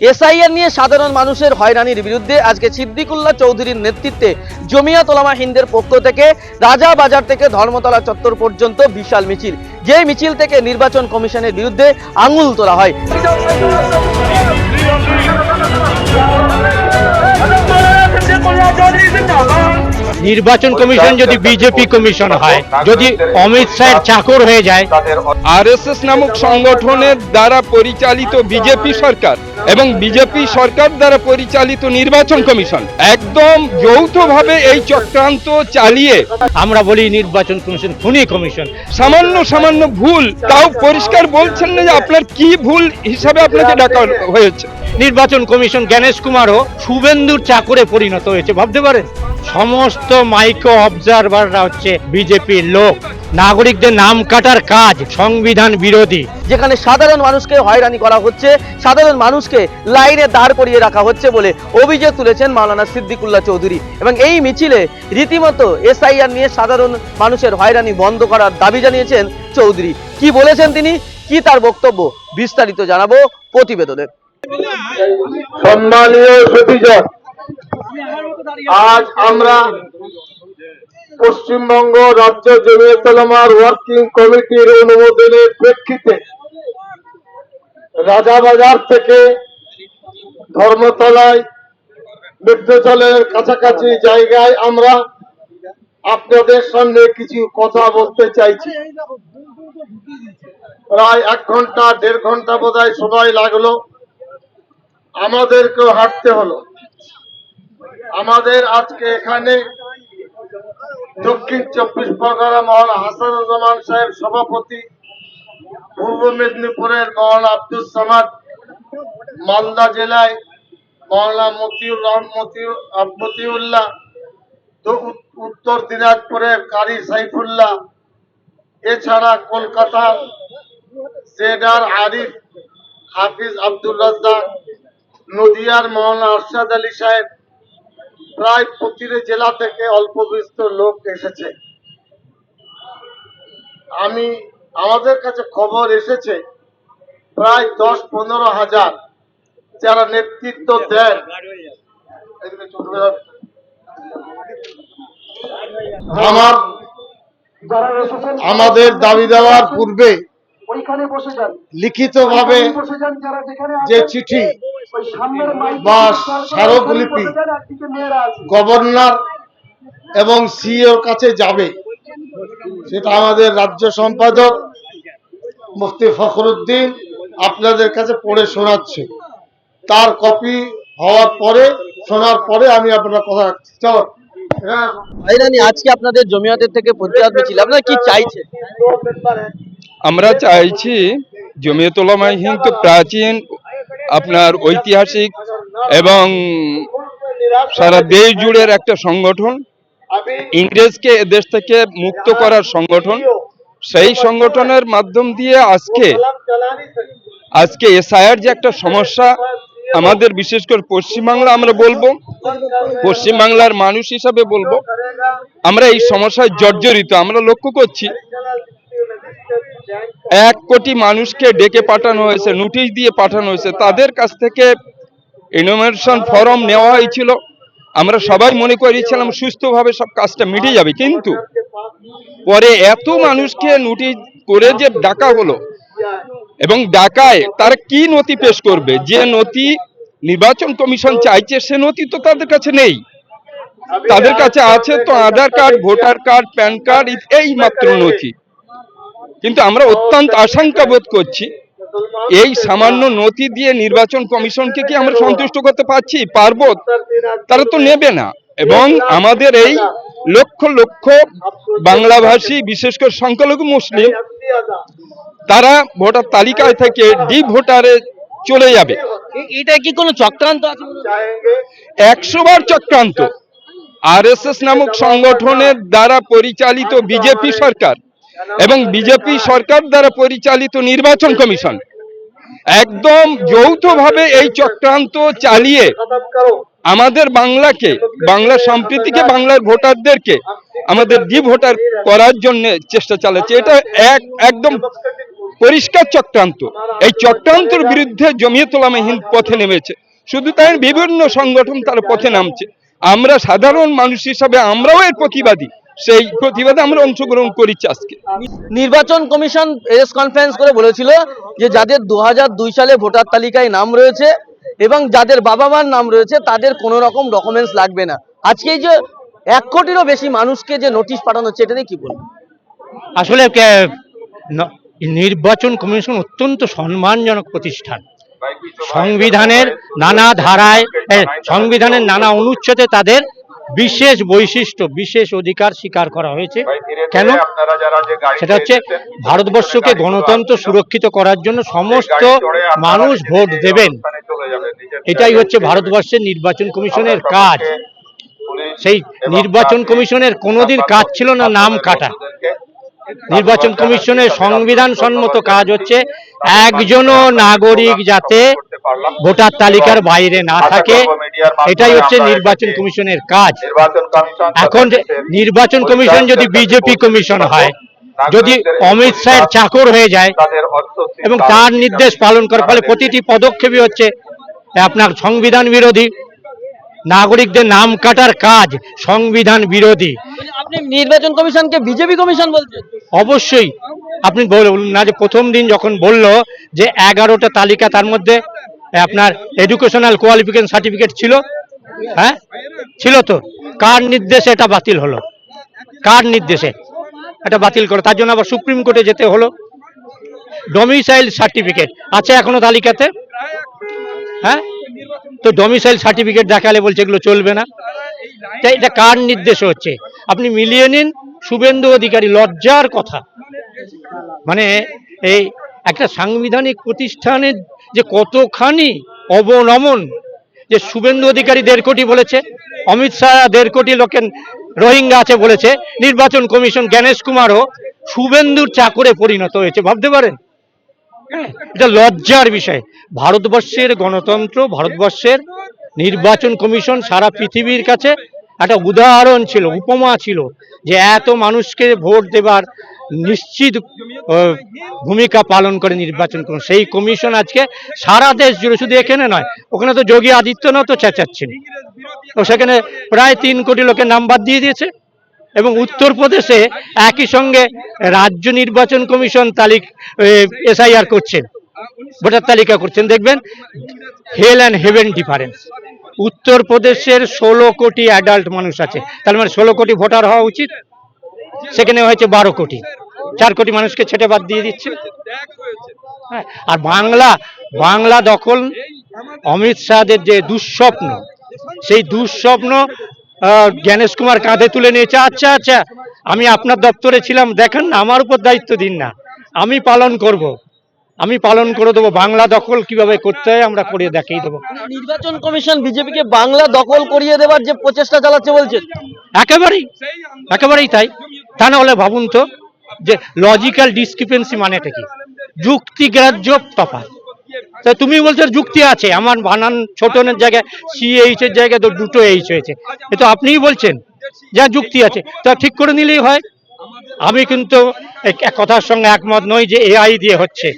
SIR নিয়ে সাধারণ মানুষের হয়রানির বিরুদ্ধে আজকে সিদ্দিকুল্লাহ চৌধুরীর নেতৃত্বে জমিয়াত ওলামা হিন্দের পক্ষ থেকে রাজা বাজার থেকে ধর্মতলা চত্বর পর্যন্ত বিশাল মিছিল। যে মিছিল থেকে নির্বাচন কমিশনের বিরুদ্ধে আঙুল তোলা হয়। নির্বাচন কমিশন যদি বিজেপি কমিশন হয় যদি অমিত শাহের চাকর হয়ে যায় আরএসএস নামক সংগঠনের দ্বারা পরিচালিত বিজেপি সরকার এবং বিজেপি সরকার দ্বারা পরিচালিত নির্বাচন কমিশন একদম যৌথভাবে এই চক্রান্ত চালিয়ে আমরা বলি নির্বাচন কমিশন খুনি কমিশন। সামান্য সামান্য ভুল তাও পরিষ্কার বলছেন না যে আপনার কি ভুল হিসাবে আপনাকে ডাকা হয়েছে। নির্বাচন কমিশন জ্ঞানেশ কুমারও শুভেন্দুর চাকরে পরিণত হয়েছে ভাবতে পারেন? সমস্ত মাইক্রো অবজারভাররা হচ্ছে বিজেপির লোক। নাগরিকদের নাম কাটার কাজ সংবিধান বিরোধী। যেখানে সাধারণ মানুষকে হয়রানি করা হচ্ছে সাধারণ মানুষকে লাইনে দাঁড় করিয়ে রাখা হচ্ছে বলে অভিযোগ তুলেছেন মাওলানা সিদ্দিকুল্লাহ চৌধুরী। এবং এই মিছিলে রীতিমতো এসআইআর নিয়ে সাধারণ মানুষের হয়রানি বন্ধ করার দাবি জানিয়েছেন চৌধুরী। কি বলেছেন তিনি? কি তার বক্তব্য? বিস্তারিত জানাব প্রতিবেদনে। সম্মানীয় সতীজন আজ আমরা পশ্চিমবঙ্গ রাজ্য জমিয়তলামার ওয়ার্কিং কমিটির অনুমোদনের প্রেক্ষিতে রাজাবাজার থেকে ধর্মতলায় বৃদ্ধচলের কাছাকাছি জায়গায় আমরা আপনাদের সামনে কিছু কথা বলতে চাইছি। প্রায় এক ঘণ্টা দেড় ঘণ্টা বোধহয় সময় লাগল। আমাদেরকেও হাঁটতে হলো। আমাদের আজকে এখানে দক্ষিণ চব্বিশ পরগনা মহলা হাসানুজ্জামান সাহেব সভাপতি, পূর্ব মেদিনীপুরের মহলা আব্দুল সামাদ, মালদা জেলায় মহলা মতিউর রহমান মতিউল্লাহ উত্তর দিনাজপুরের কারি সাইফুল্লাহ, এছাড়া কলকাতা জেডার আরিফ, হাফিজ আব্দুল রাজ্জাক, নদিয়ার মৌলানা আরশাদ আলী সাহেব প্রায় প্রতিটি জেলা থেকে অল্প বিস্তর লোক এসেছে। আমি আমাদের কাছে খবর এসেছে প্রায় দশ পনেরো হাজার যারা নেতৃত্ব দেন। আমার আমাদের দাবি দেওয়ার পূর্বে লিখিতভাবে যে চিঠি বা স্মারকলিপি গভর্নর এবং সিইওর কাছে যাবে। সেটা আমাদের রাজ্য সম্পাদক মুফতি ফখরুদ্দিন আপনাদের কাছে পড়ে শোনাচ্ছে। তার কপি হওয়ার পরে শোনার পরে আমি আপনার কথা রাখছি। চলো। হ্যাঁ আজকে আপনাদের জমিয়তের থেকে প্রতিবাদ মিছিল আপনারা কি চাইছেন? আমরা চাইছি জমিয়তুলামা হিন্দ তো প্রাচীন আপনার ঐতিহাসিক এবং সারা দেশ জুড়ের একটা সংগঠন, ইংরেজকে দেশ থেকে মুক্ত করার সংগঠন, সেই সংগঠনের মাধ্যম দিয়ে আজকে আজকে এসআইআর যে একটা সমস্যা আমাদের বিশেষ করে পশ্চিমবাংলা আমরা বলব, পশ্চিমবাংলার মানুষ হিসাবে বলব, আমরা এই সমস্যায় জর্জরিত, আমরা লক্ষ্য করছি এক কোটি মানুষকে ডেকে পাঠানো হয়েছে, নোটিশ দিয়ে পাঠানো হয়েছে। তাদের কাছ থেকে ইনোমিনেশন ফর্ম নেওয়া হয়েছিল আমরা সবাই মনে করেছিলাম সুস্থভাবে সব কাজটা মিটে যাবে, কিন্তু পরে এত মানুষকে নোটিশ করে যে ডাকা হলো এবং ডাকায়, তারা কি নথি পেশ করবে? যে নথি নির্বাচন কমিশন চাইছে, সে নথি তো তাদের কাছে নেই। তাদের কাছে আছে তো Aadhaar card, voter card, PAN card, এই মাত্র নথি। কিন্তু আমরা অত্যন্ত আশঙ্কা বোধ করছি এই সামান্য নথি দিয়ে নির্বাচন কমিশনকে কি আমরা সন্তুষ্ট করতে পারছি? পারব। তারা তো নেবে না। এবং আমাদের এই লক্ষ লক্ষ বাংলাভাষী বিশেষ করে সংখ্যালঘু মুসলিম তারা ভোটার তালিকায় থেকে ডি ভোটারে চলে যাবে। এটা কি কোনো চক্রান্ত আছে? একশো বার চক্রান্ত। আরএসএস নামক সংগঠনের দ্বারা পরিচালিত বিজেপি সরকার। এবং বিজেপি সরকার দ্বারা পরিচালিত নির্বাচন কমিশন একদম যৌথভাবে এই চক্রান্ত চালিয়ে আমাদের বাংলাকে, বাংলা সম্প্রীতিকে, বাংলার ভোটারদেরকে আমাদের ডি ভোটার করার জন্য চেষ্টা চালাচ্ছে। এটা এক, একদম পরিষ্কার চক্রান্ত। এই চক্রান্তর বিরুদ্ধে জমিয়ত উলামা হিন্দ পথে নেমেছে। শুধু তাই বিভিন্ন সংগঠন তার পথে নামছে। আমরা সাধারণ মানুষ হিসাবে আমরাও এর প্রতিবাদী। সেই প্রতিবাদে আমরা অংশগ্রহণ করেছি আজকে। নির্বাচন কমিশন প্রেস কনফারেন্স করে বলেছিল যে যাদের দুহাজার দুই সালে ভোটার তালিকায় নাম রয়েছে এবং যাদের বাবা মার নাম রয়েছে তাদের কোনো রকম ডকুমেন্টস লাগবে না। আজকে এই যে এক কোটিরও বেশি মানুষকে যে নোটিশ পাঠানো হচ্ছে এটা নিয়ে কি বলব আসলে নির্বাচন কমিশন অত্যন্ত সম্মানজনক প্রতিষ্ঠান। সংবিধানের নানা ধারায় সংবিধানের নানা অনুচ্ছেদে তাদের বিশেষ বৈশিষ্ট্য বিশেষ অধিকার স্বীকার করা হয়েছে। কেন? সেটা হচ্ছে ভারতবর্ষকে গণতন্ত্র সুরক্ষিত করার জন্য সমস্ত মানুষ ভোট দেবেন। এটাই হচ্ছে ভারতবর্ষের নির্বাচন কমিশনের কাজ। সেই নির্বাচন কমিশনের কোনোদিন কাজ ছিল না নাম কাটা। নির্বাচন কমিশনের সংবিধান সম্মত কাজ হচ্ছে একজনও নাগরিক যাতে ভোটার তালিকার বাইরে না থাকে এটাই হচ্ছে নির্বাচন কমিশনের কাজ। এখন নির্বাচন কমিশন যদি বিজেপি কমিশন হয় যদি অমিত শাহের চাকর হয়ে যায় এবং তার নির্দেশ পালন করার ফলে প্রতিটি পদক্ষেপই হচ্ছে আপনার সংবিধান বিরোধী। নাগরিকদের নাম কাটার কাজ সংবিধান বিরোধী। মানে আপনি নির্বাচন কমিশনকে বিজেপি কমিশন বলছেন? অবশ্যই। আপনি বলুন না যে প্রথম দিন যখন বলল যে এগারোটা তালিকা তার মধ্যে আপনার এডুকেশনাল কোয়ালিফিকেশন সার্টিফিকেট ছিল হ্যাঁ? ছিল তো। কার নির্দেশে এটা বাতিল হলো? কার নির্দেশে এটা বাতিল করো তার জন্য আবার সুপ্রিম কোর্টে যেতে হলো। ডোমিসাইল সার্টিফিকেট আছে এখনও তালিকাতে? হ্যাঁ? তো ডমিসাইল সার্টিফিকেট দেখালে বলছে এগুলো চলবে না। তা এটা কার নির্দেশে হচ্ছে? আপনি মিলিয়ে নিন, শুভেন্দু অধিকারী, লজ্জার কথা। মানে এই একটা সাংবিধানিক প্রতিষ্ঠানের যে কতখানি অবনমন, যে শুভেন্দু অধিকারী দেড় কোটি বলেছে, অমিত শাহ দেড় কোটি লোকের রোহিঙ্গা আছে বলেছে, নির্বাচন কমিশন জ্ঞানেশ কুমারও শুভেন্দুর চাকরে পরিণত হয়েছে। ভাবতে পারেন? এটা লজ্জার বিষয়। ভারতবর্ষের গণতন্ত্র, ভারতবর্ষের নির্বাচন কমিশন সারা পৃথিবীর কাছে একটা উদাহরণ ছিল, উপমা ছিল, যে এত মানুষকে ভোট দেবার নিশ্চিত ভূমিকা পালন করে নির্বাচন কমিশন। সেই কমিশন আজকে সারা দেশ জুড়ে শুধু এখানে নয়, ওখানে তো যোগী আদিত্যনাথও চেঁচাচ্ছেন। তো সেখানে প্রায় তিন কোটি লোকের নাম্বার দিয়ে দিয়েছে। এবং উত্তরপ্রদেশে একই সঙ্গে রাজ্য নির্বাচন কমিশন তালিক এসআইআর করছেন ভোটার তালিকা করছেন, দেখবেন? হেল অ্যান্ড হেভেন ডিফারেন্স উত্তরপ্রদেশের ষোলো কোটি অ্যাডাল্ট মানুষ আছে। তার মানে ষোলো কোটি ভোটার হওয়া উচিত। সেখানে হয়েছে বারো কোটি। চার কোটি মানুষকে ছেটে বাদ দিয়ে দিচ্ছে। হ্যাঁ আর বাংলা বাংলা দখল অমিত শাহদের যে দুঃস্বপ্ন, সেই দুঃস্বপ্ন জ্ঞানেশ কুমার কাঁধে তুলে নিয়েছে। আচ্ছা আচ্ছা আমি আপনার দপ্তরে ছিলাম। দেখেন না আমার উপর দায়িত্ব দিন না। আমি পালন করব। আমি পালন করে দেবো। বাংলা দখল কীভাবে করতে হয় আমরা করে দেখিয়ে দেবো। নির্বাচন কমিশন বিজেপিকে বাংলা দখল করিয়ে দেওয়ার যে প্রচেষ্টা চালাচ্ছে বলছে। একেবারেই একেবারেই তাই। তা না হলে ভাবুন তো যে লজিক্যাল ডিসক্রিপেন্সি মানেটা কি? যুক্তিগ্রাহ্য তফাৎ। তা তুমি বলছো যুক্তি আছে। আমার বানান ছোটনের জায়গায় সি এইচ এর জায়গায় তো দুটো এইচ হয়েছে। এ তো আপনিই বলছেন যা যুক্তি আছে। তা ঠিক করে নিলেই হয়। আমি কিন্তু এক কথার সঙ্গে একমত নই যে এআই দিয়ে হচ্ছে।